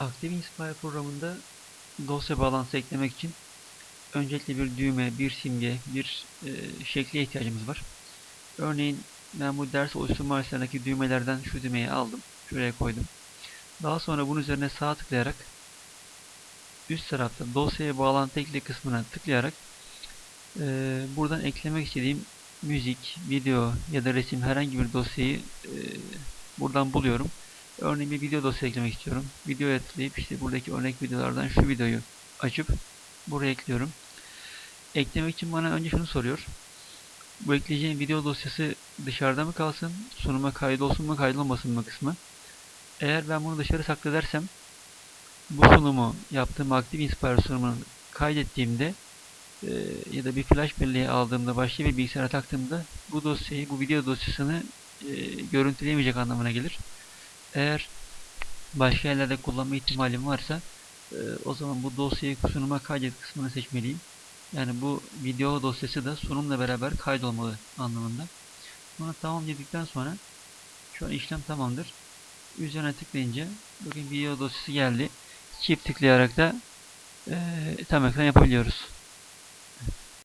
Active Inspire programında dosya bağlantısı eklemek için öncelikle bir düğme, bir simge, bir e, şekle ihtiyacımız var. Örneğin ben bu ders oluşturma araçlarındaki düğmelerden şu düğmeyi aldım. Şuraya koydum. Daha sonra bunun üzerine sağ tıklayarak üst tarafta dosyaya bağlantı ekle kısmına tıklayarak e, buradan eklemek istediğim müzik, video ya da resim herhangi bir dosyayı e, buradan buluyorum. Örneğin bir video dosya eklemek istiyorum. Videoya tıklayıp işte buradaki örnek videolardan şu videoyu açıp buraya ekliyorum. Eklemek için bana önce şunu soruyor. Bu ekleyeceğim video dosyası dışarıda mı kalsın, sunuma kaydolsun mu kaydolmasın mı kısmı. Eğer ben bunu dışarı saklı dersem bu sunumu yaptığım Active Inspire sunumunu kaydettiğimde e, ya da bir flash belleği aldığımda başka bir bilgisayara taktığımda bu dosyayı, bu video dosyasını e, görüntüleyemeyecek anlamına gelir. Eğer başka yerlerde kullanma ihtimalim varsa e, o zaman bu dosyayı sunuma kaydet kısmını seçmeliyim. Yani bu video dosyası da sunumla beraber kaydolmalı anlamında. Bunu tamam dedikten sonra şu an işlem tamamdır. Üzerine tıklayınca bakın video dosyası geldi. Çift tıklayarak da e, tam ekran yapabiliyoruz.